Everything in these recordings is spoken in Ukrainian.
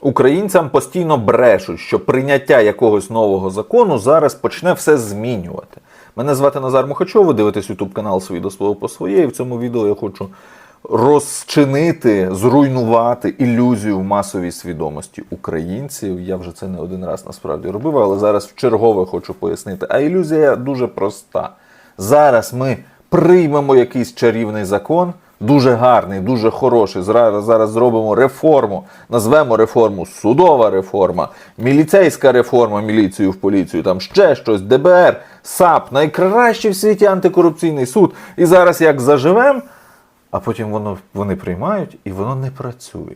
Українцям постійно брешуть, що прийняття якогось нового закону зараз почне все змінювати. Мене звати Назар Мухачов, ви дивитесь YouTube канал «Свій до свого по своє. І в цьому відео я хочу розчинити, зруйнувати ілюзію в масовій свідомості українців. Я вже це не один раз насправді робив, але зараз в чергове хочу пояснити. А ілюзія дуже проста. Зараз ми приймемо якийсь чарівний закон, дуже гарний, дуже хороший. Зараз, зараз зробимо реформу, назвемо реформу судова реформа, міліцейська реформа, міліцію в поліцію, там ще щось, ДБР, САП, найкращий в світі антикорупційний суд. І зараз як заживемо, а потім воно, вони приймають і воно не працює.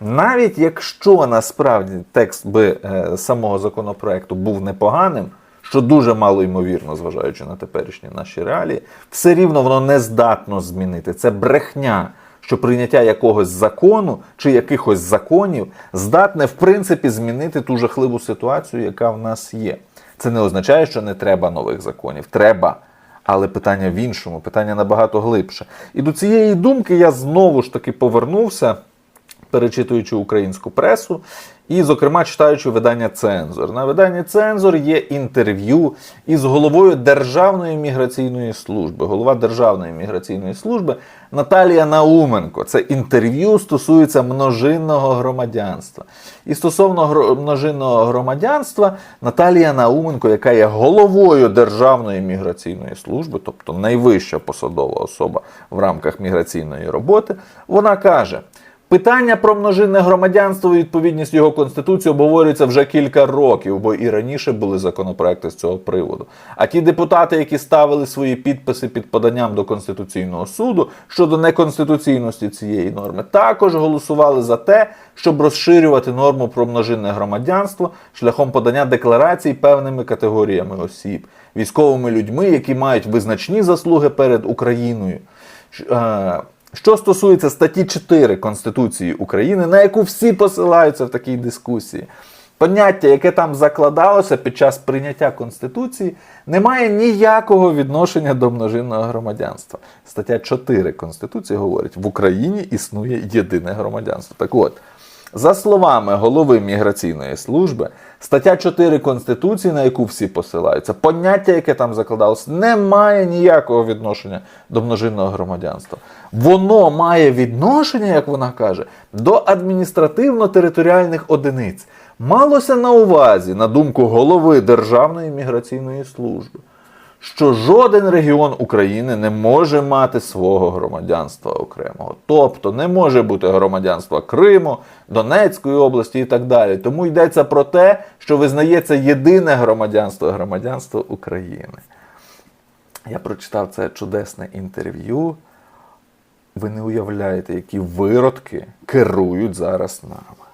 Навіть якщо насправді текст би е, самого законопроекту був непоганим, що дуже мало ймовірно, зважаючи на теперішні наші реалії, все рівно воно не здатно змінити. Це брехня, що прийняття якогось закону чи якихось законів здатне в принципі змінити ту жахливу ситуацію, яка в нас є. Це не означає, що не треба нових законів. Треба. Але питання в іншому, питання набагато глибше. І до цієї думки я знову ж таки повернувся, перечитуючи українську пресу, і, зокрема, читаючи видання Цензор. На виданні Цензор є інтерв'ю із головою Державної міграційної служби. Голова Державної міграційної служби Наталія Науменко. Це інтерв'ю стосується множинного громадянства. І стосовно гро- множинного громадянства, Наталія Науменко, яка є головою Державної міграційної служби, тобто найвища посадова особа в рамках міграційної роботи, вона каже. Питання про множинне громадянство і відповідність його конституції обговорюється вже кілька років, бо і раніше були законопроекти з цього приводу. А ті депутати, які ставили свої підписи під поданням до Конституційного суду щодо неконституційності цієї норми, також голосували за те, щоб розширювати норму про множинне громадянство шляхом подання декларацій певними категоріями осіб, військовими людьми, які мають визначні заслуги перед Україною. Що стосується статті 4 Конституції України, на яку всі посилаються в такій дискусії, поняття, яке там закладалося під час прийняття Конституції, не має ніякого відношення до множинного громадянства. Стаття 4 Конституції говорить: в Україні існує єдине громадянство. Так от. За словами голови міграційної служби, стаття 4 Конституції, на яку всі посилаються, поняття, яке там закладалося, не має ніякого відношення до множинного громадянства. Воно має відношення, як вона каже, до адміністративно-територіальних одиниць. Малося на увазі, на думку голови Державної міграційної служби, що жоден регіон України не може мати свого громадянства окремого. Тобто не може бути громадянства Криму, Донецької області і так далі. Тому йдеться про те, що визнається єдине громадянство громадянство України. Я прочитав це чудесне інтерв'ю. Ви не уявляєте, які виродки керують зараз нами.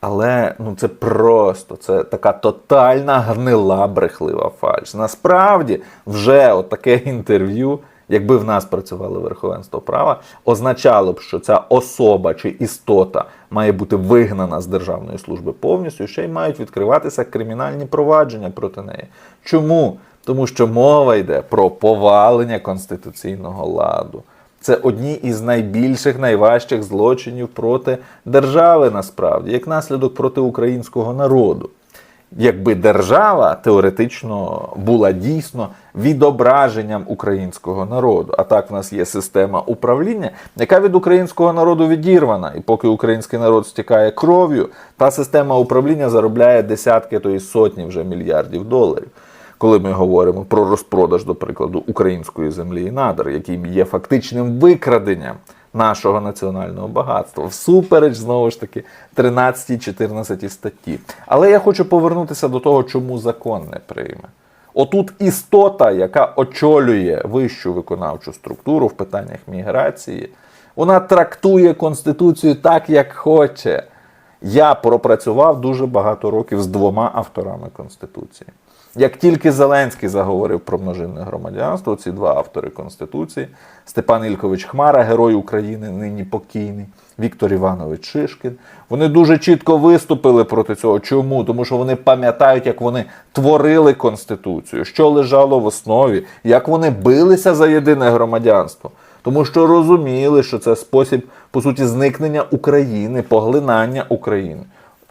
Але ну це просто це така тотальна гнила брехлива фальш. Насправді, вже от таке інтерв'ю, якби в нас працювало верховенство права, означало б, що ця особа чи істота має бути вигнана з державної служби повністю, ще й мають відкриватися кримінальні провадження проти неї. Чому? Тому що мова йде про повалення конституційного ладу. Це одні із найбільших, найважчих злочинів проти держави, насправді, як наслідок проти українського народу. Якби держава теоретично була дійсно відображенням українського народу. А так в нас є система управління, яка від українського народу відірвана. І поки український народ стікає кров'ю, та система управління заробляє десятки, то і сотні вже мільярдів доларів коли ми говоримо про розпродаж, до прикладу, української землі і надр, який є фактичним викраденням нашого національного багатства, всупереч знову ж таки 13-14 статті. Але я хочу повернутися до того, чому закон не прийме. Отут істота, яка очолює вищу виконавчу структуру в питаннях міграції, вона трактує Конституцію так, як хоче. Я пропрацював дуже багато років з двома авторами Конституції. Як тільки Зеленський заговорив про множинне громадянство, ці два автори Конституції, Степан Ількович Хмара, герой України, нині покійний, Віктор Іванович Шишкін, вони дуже чітко виступили проти цього. Чому? Тому що вони пам'ятають, як вони творили Конституцію, що лежало в основі, як вони билися за єдине громадянство. Тому що розуміли, що це спосіб по суті, зникнення України, поглинання України.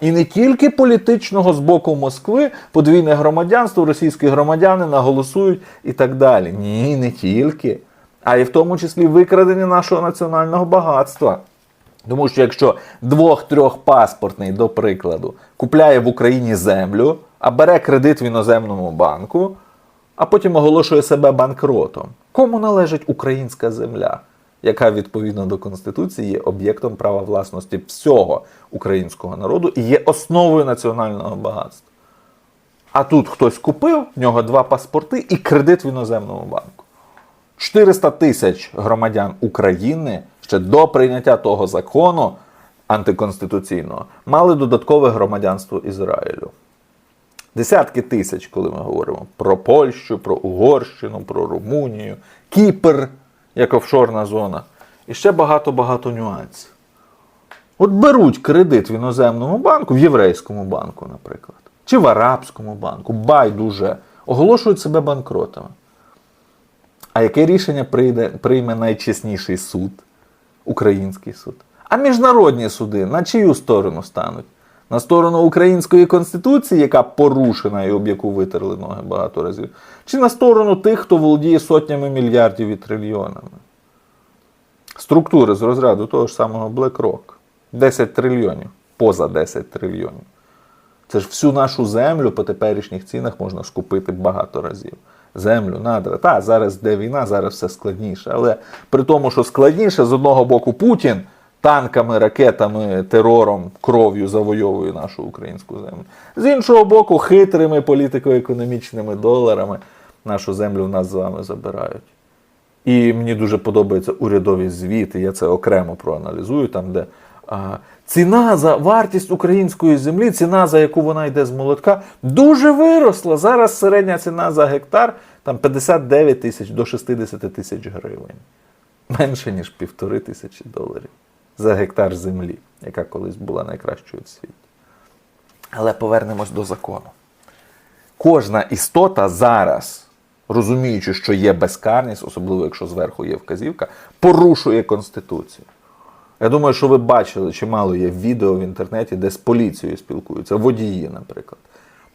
І не тільки політичного з боку Москви, подвійне громадянство, російські громадяни наголосують і так далі. Ні, не тільки, а й в тому числі викрадення нашого національного багатства. Тому що якщо двох-трьох паспортний, до прикладу, купляє в Україні землю, а бере кредит в іноземному банку, а потім оголошує себе банкротом, кому належить українська земля, яка відповідно до Конституції є об'єктом права власності всього українського народу і є основою національного багатства. А тут хтось купив, в нього два паспорти і кредит в іноземному банку. 400 тисяч громадян України ще до прийняття того закону антиконституційного мали додаткове громадянство Ізраїлю. Десятки тисяч, коли ми говоримо про Польщу, про Угорщину, про Румунію, Кіпр як офшорна зона. І ще багато-багато нюансів. От беруть кредит в іноземному банку, в єврейському банку, наприклад, чи в арабському банку, байдуже, оголошують себе банкротами. А яке рішення прийде, прийме найчесніший суд, український суд? А міжнародні суди на чию сторону стануть? На сторону української конституції, яка порушена і об яку витерли ноги багато разів, чи на сторону тих, хто володіє сотнями мільярдів і трильйонами? Структури з розряду того ж самого BlackRock. 10 трильйонів, поза 10 трильйонів. Це ж всю нашу землю по теперішніх цінах можна скупити багато разів. Землю, надра. Та, зараз де війна, зараз все складніше. Але при тому, що складніше, з одного боку, Путін танками, ракетами, терором, кров'ю завойовує нашу українську землю. З іншого боку, хитрими політико-економічними доларами нашу землю в нас з вами забирають. І мені дуже подобаються урядові звіти, я це окремо проаналізую, там, де а, ціна за вартість української землі, ціна, за яку вона йде з молотка, дуже виросла. Зараз середня ціна за гектар там 59 тисяч до 60 тисяч гривень. Менше, ніж півтори тисячі доларів за гектар землі, яка колись була найкращою в світі. Але повернемось до закону. Кожна істота зараз, розуміючи, що є безкарність, особливо якщо зверху є вказівка, порушує Конституцію. Я думаю, що ви бачили, чимало є відео в інтернеті, де з поліцією спілкуються, водії, наприклад.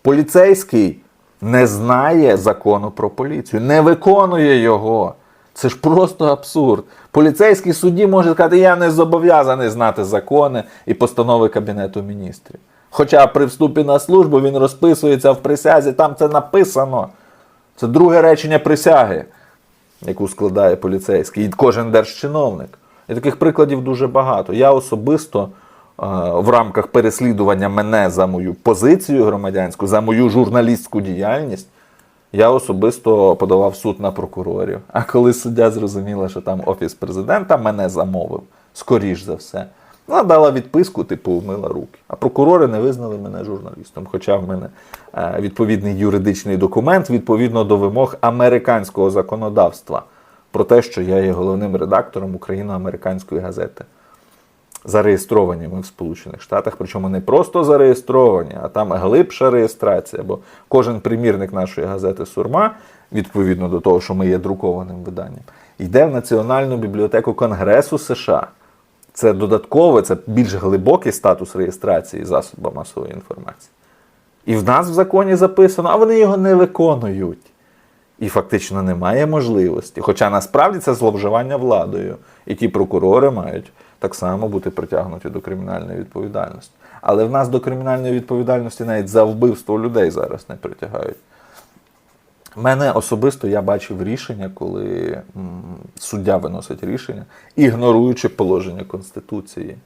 Поліцейський не знає закону про поліцію, не виконує його. Це ж просто абсурд. Поліцейський судді може сказати, я не зобов'язаний знати закони і постанови Кабінету міністрів. Хоча при вступі на службу він розписується в присязі, там це написано. Це друге речення присяги, яку складає поліцейський, і кожен держчиновник. І таких прикладів дуже багато. Я особисто е, в рамках переслідування мене за мою позицію громадянську, за мою журналістську діяльність, я особисто подавав суд на прокурорів. А коли суддя зрозуміла, що там офіс президента мене замовив, скоріш за все, вона дала відписку, типу, вмила руки. А прокурори не визнали мене журналістом. Хоча в мене е, відповідний юридичний документ відповідно до вимог американського законодавства про те, що я є головним редактором україно-американської газети. Зареєстровані ми в Сполучених Штатах, причому не просто зареєстровані, а там глибша реєстрація. Бо кожен примірник нашої газети Сурма, відповідно до того, що ми є друкованим виданням, йде в Національну бібліотеку Конгресу США. Це додаткове, це більш глибокий статус реєстрації засобу масової інформації. І в нас в законі записано, а вони його не виконують. І фактично немає можливості. Хоча насправді це зловживання владою. І ті прокурори мають так само бути притягнуті до кримінальної відповідальності. Але в нас до кримінальної відповідальності навіть за вбивство людей зараз не притягають. Мене особисто я бачив рішення, коли суддя виносить рішення, ігноруючи положення Конституції.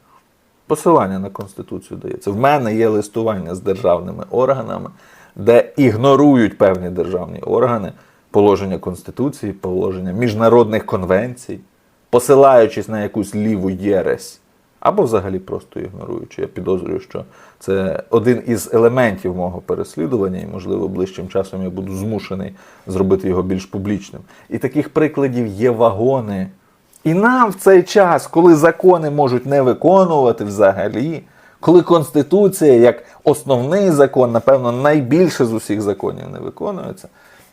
Посилання на Конституцію дається. В мене є листування з державними органами, де ігнорують певні державні органи положення Конституції, положення міжнародних конвенцій, посилаючись на якусь ліву єресь, або взагалі просто ігноруючи. Я підозрюю, що це один із елементів мого переслідування, і, можливо, ближчим часом я буду змушений зробити його більш публічним. І таких прикладів є вагони. І нам в цей час, коли закони можуть не виконувати взагалі, коли Конституція, як основний закон, напевно, найбільше з усіх законів не виконується,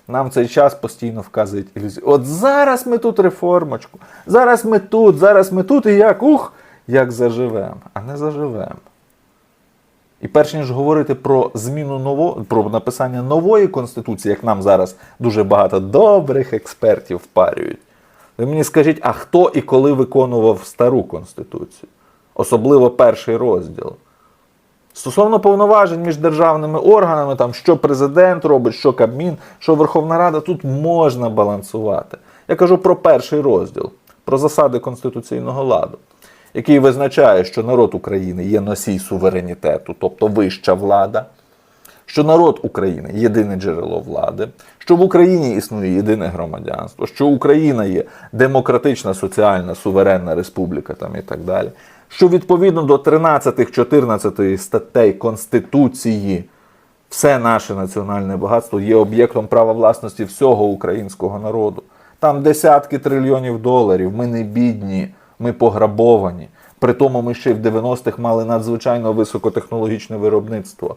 нам в цей час постійно вказують ілюзію. От зараз ми тут реформочку, зараз ми тут, зараз ми тут, і як ух, як заживемо, а не заживемо. І перш ніж говорити про зміну ново, про написання нової конституції, як нам зараз дуже багато добрих експертів впарюють, ви мені скажіть, а хто і коли виконував стару конституцію? Особливо перший розділ. Стосовно повноважень між державними органами, там, що президент робить, що Кабмін, що Верховна Рада, тут можна балансувати. Я кажу про перший розділ, про засади конституційного ладу, який визначає, що народ України є носій суверенітету, тобто вища влада, що народ України єдине джерело влади, що в Україні існує єдине громадянство, що Україна є демократична, соціальна, суверенна республіка там і так далі. Що відповідно до 13-14 статей Конституції все наше національне багатство є об'єктом права власності всього українського народу. Там десятки трильйонів доларів. Ми не бідні, ми пограбовані. При тому ми ще й в 90-х мали надзвичайно високотехнологічне виробництво.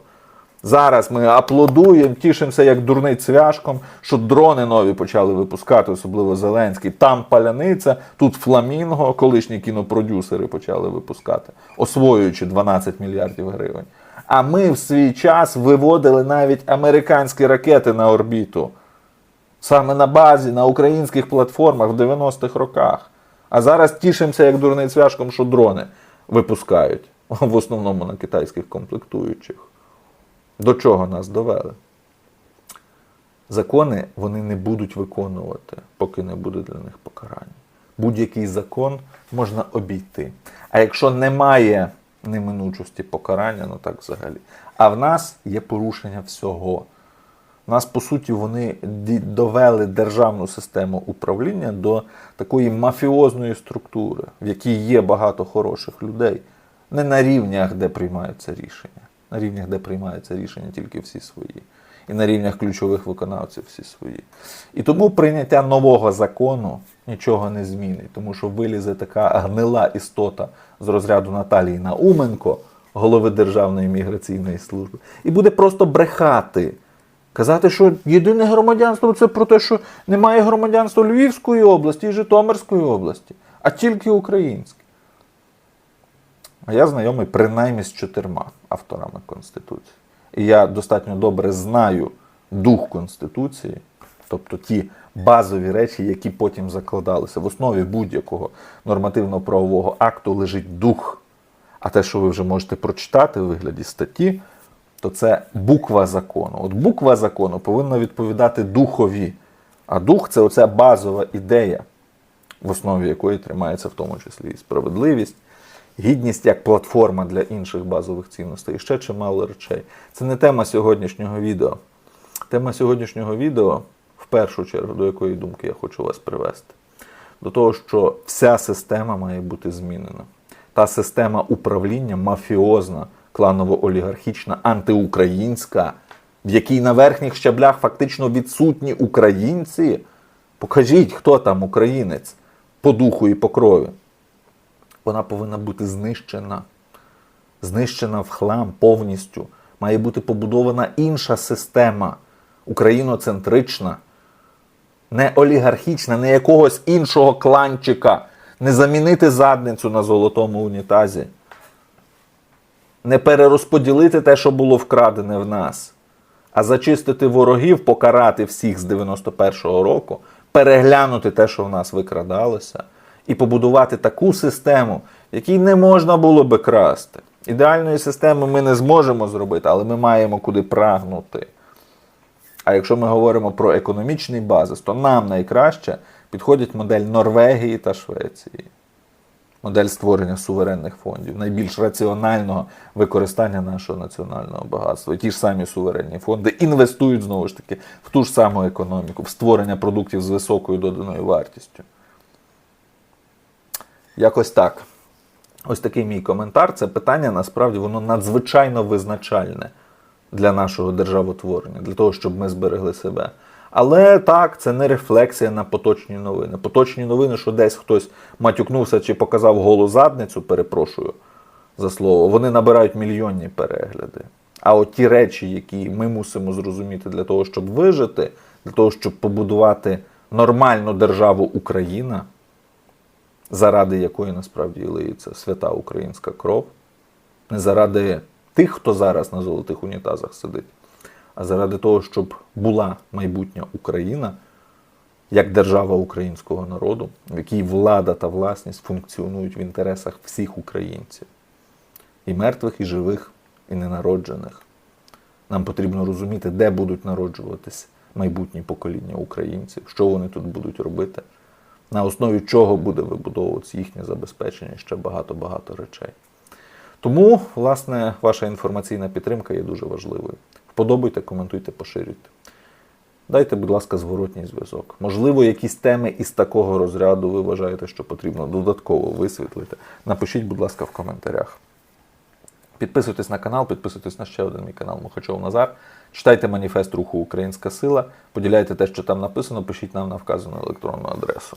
Зараз ми аплодуємо, тішимося як дурний цвяшком, що дрони нові почали випускати, особливо Зеленський. Там паляниця, тут фламінго, колишні кінопродюсери почали випускати, освоюючи 12 мільярдів гривень. А ми в свій час виводили навіть американські ракети на орбіту. Саме на базі, на українських платформах в 90-х роках. А зараз тішимося як дурний цвяшком, що дрони випускають в основному на китайських комплектуючих. До чого нас довели? Закони вони не будуть виконувати, поки не буде для них покарання. Будь-який закон можна обійти. А якщо немає неминучості покарання, ну так взагалі. А в нас є порушення всього. У нас, по суті, вони довели державну систему управління до такої мафіозної структури, в якій є багато хороших людей, не на рівнях, де приймаються рішення, на рівнях, де приймаються рішення тільки всі свої, і на рівнях ключових виконавців всі свої. І тому прийняття нового закону нічого не змінить, тому що вилізе така гнила істота з розряду Наталії Науменко, голови Державної міграційної служби, і буде просто брехати. Казати, що єдине громадянство це про те, що немає громадянства Львівської області і Житомирської області, а тільки українське. А я знайомий принаймні з чотирма авторами Конституції. І я достатньо добре знаю дух Конституції, тобто ті базові речі, які потім закладалися. В основі будь-якого нормативно-правового акту лежить дух. А те, що ви вже можете прочитати у вигляді статті, то це буква закону. От буква закону повинна відповідати духові. А дух це оця базова ідея, в основі якої тримається в тому числі і справедливість, гідність як платформа для інших базових цінностей і ще чимало речей. Це не тема сьогоднішнього відео. Тема сьогоднішнього відео, в першу чергу, до якої думки я хочу вас привести, до того, що вся система має бути змінена. Та система управління мафіозна, кланово-олігархічна, антиукраїнська, в якій на верхніх щаблях фактично відсутні українці. Покажіть, хто там українець по духу і по крові. Вона повинна бути знищена. Знищена в хлам повністю. Має бути побудована інша система, україноцентрична, не олігархічна, не якогось іншого кланчика, не замінити задницю на золотому унітазі, не перерозподілити те, що було вкрадене в нас, а зачистити ворогів, покарати всіх з 91-го року, переглянути те, що в нас викрадалося, і побудувати таку систему, якій не можна було би красти. Ідеальної системи ми не зможемо зробити, але ми маємо куди прагнути. А якщо ми говоримо про економічний базис, то нам найкраще підходить модель Норвегії та Швеції. Модель створення суверенних фондів, найбільш раціонального використання нашого національного багатства. І ті ж самі суверенні фонди інвестують знову ж таки в ту ж саму економіку, в створення продуктів з високою доданою вартістю. Якось так. Ось такий мій коментар. Це питання насправді воно надзвичайно визначальне для нашого державотворення, для того, щоб ми зберегли себе. Але так, це не рефлексія на поточні новини. Поточні новини, що десь хтось матюкнувся чи показав голу задницю, перепрошую за слово, вони набирають мільйонні перегляди. А от ті речі, які ми мусимо зрозуміти для того, щоб вижити, для того, щоб побудувати нормальну державу Україна, заради якої насправді лиється свята українська кров, не заради тих, хто зараз на золотих унітазах сидить, а заради того, щоб була майбутня Україна як держава українського народу, в якій влада та власність функціонують в інтересах всіх українців, і мертвих, і живих, і ненароджених. Нам потрібно розуміти, де будуть народжуватись майбутні покоління українців, що вони тут будуть робити, на основі чого буде вибудовуватися їхнє забезпечення ще багато-багато речей. Тому, власне, ваша інформаційна підтримка є дуже важливою. Вподобайте, коментуйте, поширюйте. Дайте, будь ласка, зворотній зв'язок. Можливо, якісь теми із такого розряду ви вважаєте, що потрібно додатково висвітлити. Напишіть, будь ласка, в коментарях. Підписуйтесь на канал, підписуйтесь на ще один мій канал Мухачов Назар. Читайте маніфест руху Українська Сила, поділяйте те, що там написано, пишіть нам на вказану електронну адресу.